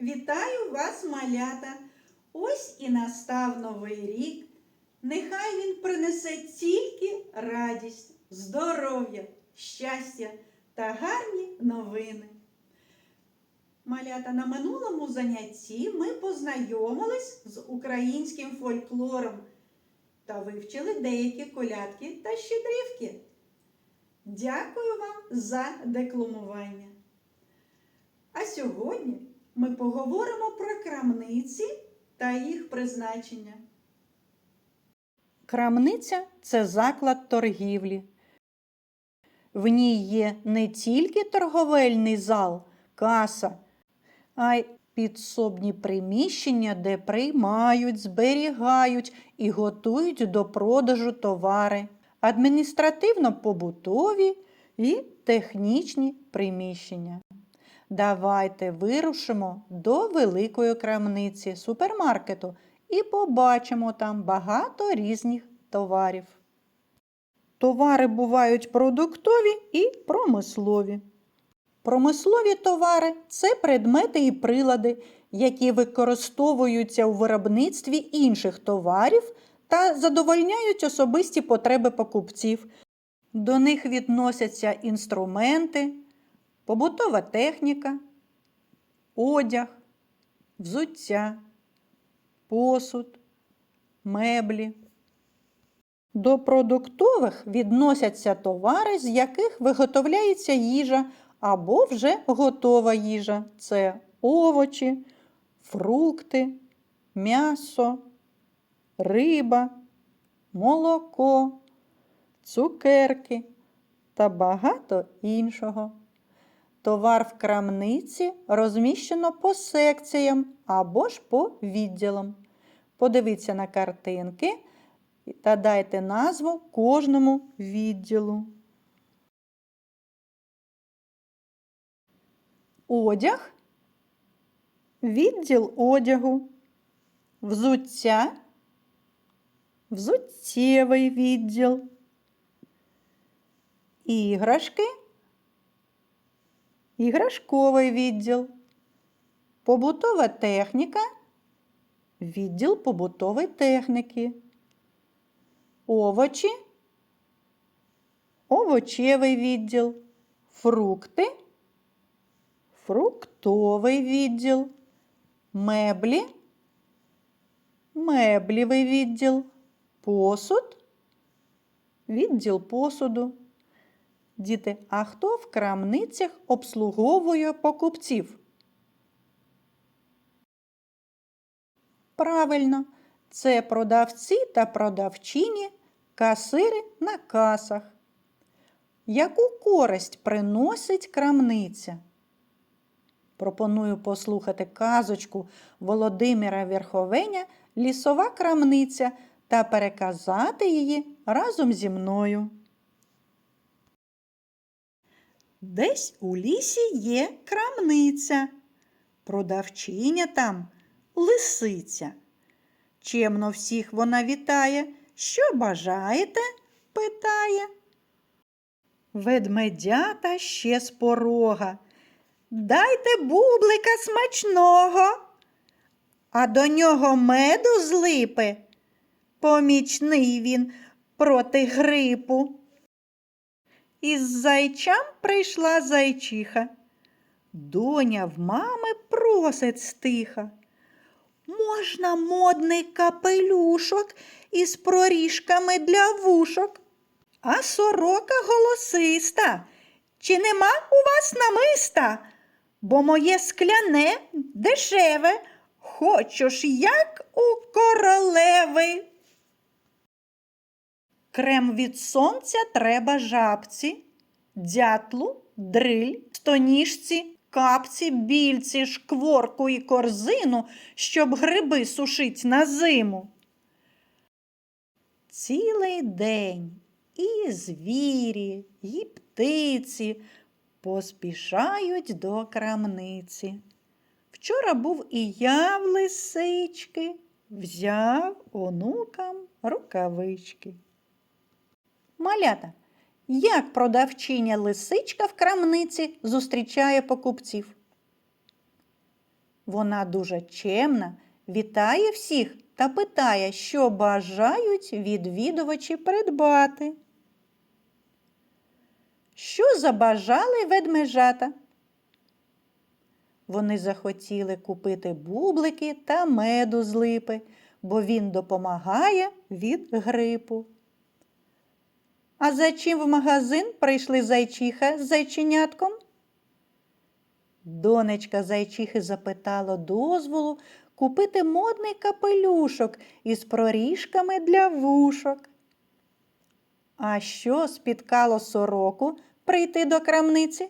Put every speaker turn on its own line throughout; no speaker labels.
Вітаю вас, малята! Ось і настав новий рік. Нехай він принесе тільки радість, здоров'я, щастя та гарні новини. Малята, на минулому занятті ми познайомились з українським фольклором та вивчили деякі колядки та щедрівки. Дякую вам за декламування. А сьогодні ми поговоримо про крамниці та їх призначення.
Крамниця це заклад торгівлі. В ній є не тільки торговельний зал, каса, а й підсобні приміщення, де приймають, зберігають і готують до продажу товари, адміністративно-побутові і технічні приміщення. Давайте вирушимо до великої крамниці супермаркету і побачимо там багато різних товарів. Товари бувають продуктові і промислові. Промислові товари це предмети і прилади, які використовуються у виробництві інших товарів та задовольняють особисті потреби покупців. До них відносяться інструменти, побутова техніка, одяг, взуття, посуд, меблі. До продуктових відносяться товари, з яких виготовляється їжа або вже готова їжа. Це овочі, фрукти, м'ясо, риба, молоко, цукерки та багато іншого. Товар в крамниці розміщено по секціям або ж по відділам. Подивіться на картинки та дайте назву кожному відділу. Одяг, відділ одягу, взуття, взуттєвий відділ, іграшки, іграшковий відділ, побутова техніка, відділ побутової техніки, овочі, овочевий відділ, фрукти, фруктовий відділ, меблі, меблівий відділ, посуд, відділ посуду. Діти, а хто в крамницях обслуговує покупців? Правильно, це продавці та продавчині, касири на касах. Яку користь приносить крамниця? Пропоную послухати казочку Володимира Верховеня Лісова крамниця та переказати її разом зі мною. Десь у лісі є крамниця. Продавчиня там лисиця. Чемно всіх вона вітає. Що бажаєте? питає. Ведмедята ще з порога. Дайте бублика смачного, а до нього меду з липи. Помічний він проти грипу. Із зайчам прийшла зайчиха. Доня в мами просить стиха. Можна модний капелюшок із проріжками для вушок. А сорока голосиста. Чи нема у вас намиста? Бо моє скляне дешеве, хочу ж як у королеви. Крем від сонця треба жабці, дятлу, дриль, стоніжці, капці, більці, шкворку і корзину, щоб гриби сушить на зиму. Цілий день і звірі, і птиці поспішають до крамниці. Вчора був і я в лисички, взяв онукам рукавички. Малята, як продавчиня лисичка в крамниці зустрічає покупців? Вона дуже чемна, вітає всіх та питає, що бажають відвідувачі придбати. Що забажали ведмежата? Вони захотіли купити бублики та меду з липи, бо він допомагає від грипу. А за чим в магазин прийшли зайчиха з зайченятком? Донечка зайчихи запитала дозволу купити модний капелюшок із проріжками для вушок. А що спіткало сороку прийти до крамниці?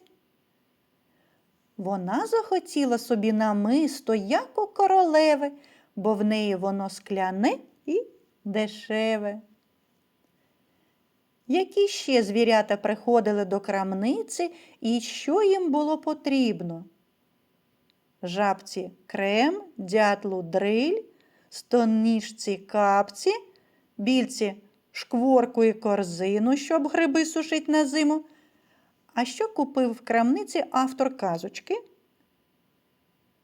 Вона захотіла собі намисто, як у королеви, бо в неї воно скляне і дешеве. Які ще звірята приходили до крамниці і що їм було потрібно? Жабці крем, дятлу дриль, стоніжці капці, більці шкворку і корзину, щоб гриби сушить на зиму. А що купив в крамниці автор казочки?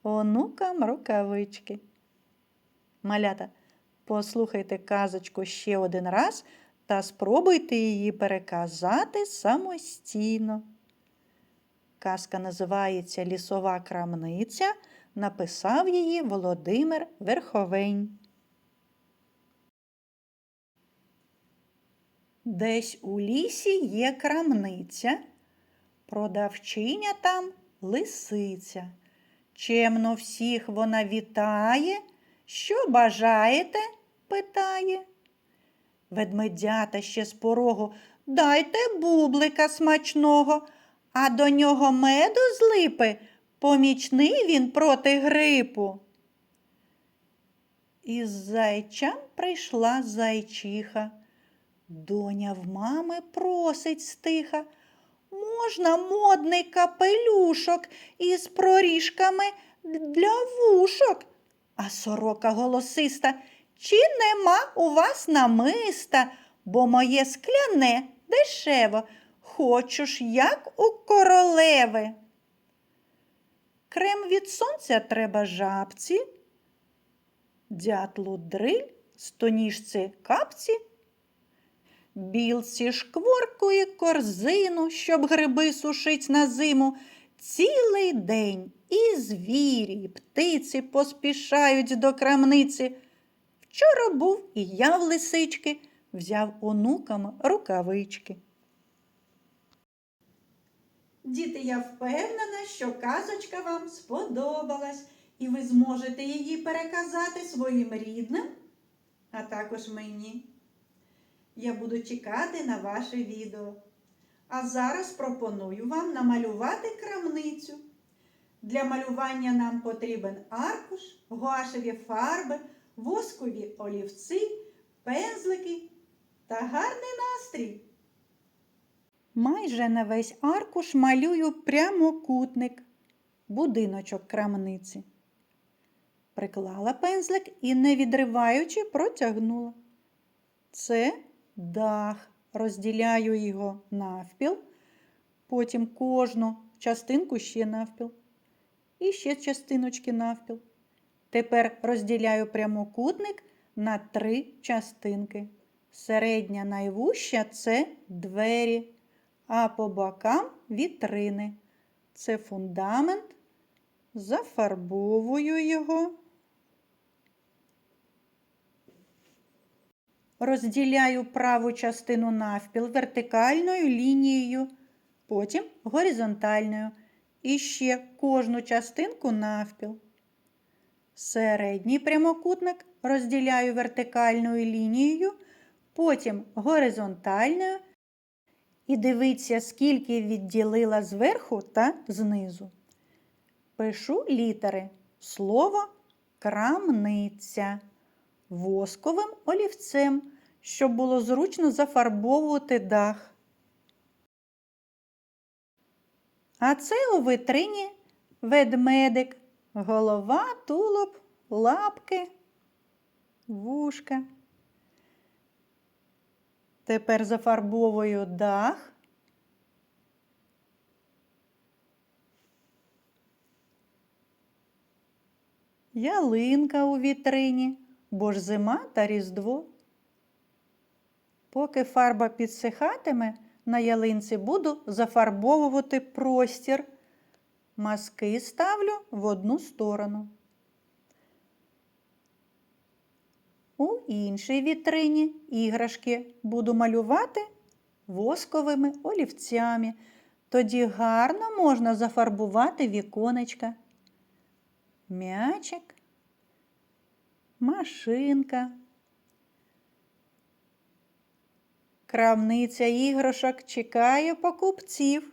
Онукам рукавички. Малята, послухайте казочку ще один раз та спробуйте її переказати самостійно. Казка називається Лісова крамниця. Написав її Володимир Верховень. Десь у лісі є крамниця, продавчиня там лисиця. Чемно всіх вона вітає. Що бажаєте? питає. Ведмедята ще з порогу дайте бублика смачного, а до нього меду з липи, помічний він проти грипу. Із зайчам прийшла зайчиха. Доня в мами просить стиха. Можна модний капелюшок із проріжками для вушок. А сорока голосиста, чи нема у вас намиста, бо моє скляне дешево, хочу ж, як у королеви. Крем від сонця треба жабці, дятлу дриль, стоніжці капці, білці шкворку і корзину, щоб гриби сушить на зиму. Цілий день і звірі, і птиці поспішають до крамниці. Вчора був і я в лисички, взяв онукам рукавички.
Діти, я впевнена, що казочка вам сподобалась, і ви зможете її переказати своїм рідним, а також мені. Я буду чекати на ваше відео. А зараз пропоную вам намалювати крамницю. Для малювання нам потрібен аркуш, гуашеві фарби, воскові олівці, пензлики та гарний настрій.
Майже на весь аркуш малюю прямокутник, будиночок крамниці. Приклала пензлик і, не відриваючи, протягнула. Це дах. Розділяю його навпіл, потім кожну частинку ще навпіл. І ще частиночки навпіл. Тепер розділяю прямокутник на три частинки. Середня найвуща це двері, а по бокам вітрини. Це фундамент. Зафарбовую його. Розділяю праву частину навпіл вертикальною лінією, потім горизонтальною. І ще кожну частинку навпіл. Середній прямокутник розділяю вертикальною лінією, потім горизонтальною. І дивіться, скільки відділила зверху та знизу. Пишу літери слово крамниця восковим олівцем, щоб було зручно зафарбовувати дах. А це у витрині ведмедик, голова, тулуб, лапки, вушка. Тепер зафарбовую дах. ялинка у вітрині, бо ж зима та різдво. Поки фарба підсихатиме, на ялинці буду зафарбовувати простір. Маски ставлю в одну сторону. У іншій вітрині іграшки буду малювати восковими олівцями. Тоді гарно можна зафарбувати віконечка. М'ячик, машинка. Крамниця іграшок чекає покупців,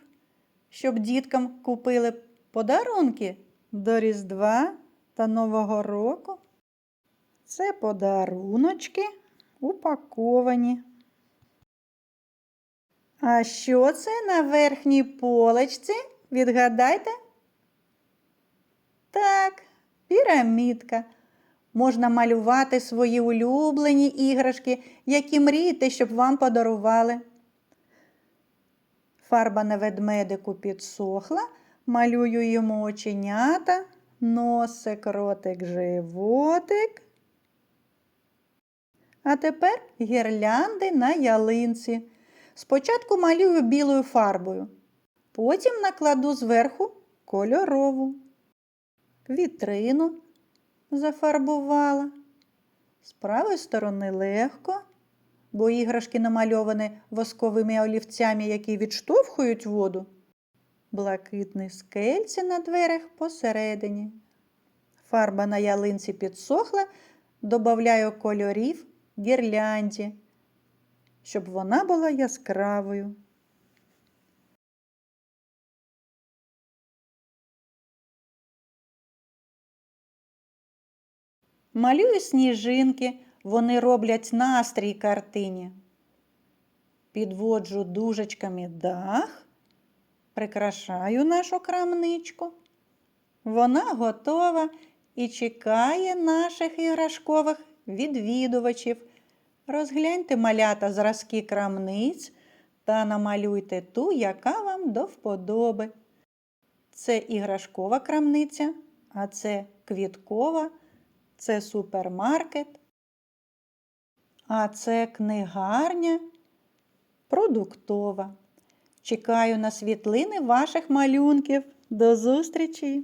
щоб діткам купили подарунки до Різдва та Нового року. Це подаруночки упаковані. А що це на верхній полочці? Відгадайте? Так, пірамідка. Можна малювати свої улюблені іграшки, які мрієте, щоб вам подарували. Фарба на ведмедику підсохла, малюю йому оченята, носик, ротик, животик. А тепер гірлянди на ялинці. Спочатку малюю білою фарбою, потім накладу зверху кольорову. Вітрину зафарбувала. З правої сторони легко, бо іграшки намальовані восковими олівцями, які відштовхують воду. Блакитний скельці на дверях посередині. Фарба на ялинці підсохла, додаю кольорів гірлянді, щоб вона була яскравою. Малюю сніжинки, вони роблять настрій картині. Підводжу дужечками дах, прикрашаю нашу крамничку. Вона готова і чекає наших іграшкових відвідувачів. Розгляньте малята зразки крамниць та намалюйте ту, яка вам до вподоби. Це іграшкова крамниця, а це квіткова, це супермаркет, а це книгарня продуктова. Чекаю на світлини ваших малюнків. До зустрічі!